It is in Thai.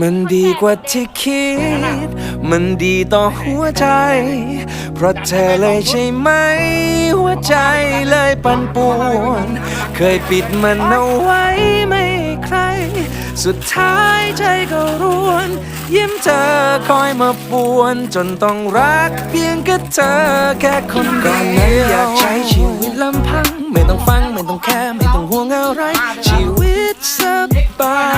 มันดีกว่าที่คิด มันดีต่อหัวใจ เพราะเธอเลยใช่ไหม หัวใจเลยปั่นป่วน เคยปิดมันเอาไว้ไม่ใคร สุดท้ายใจก็ร่วน ยิ้มเธอคอยมาป่วน จนต้องรักเพียงแค่เธอแค่คนเดียวก่อนนั้นอยากใช้ชีวิตลำพัง ไม่ต้องฟัง ไม่ต้องแค่ ไม่ต้องห่วงอะไร ชีวิตสบาย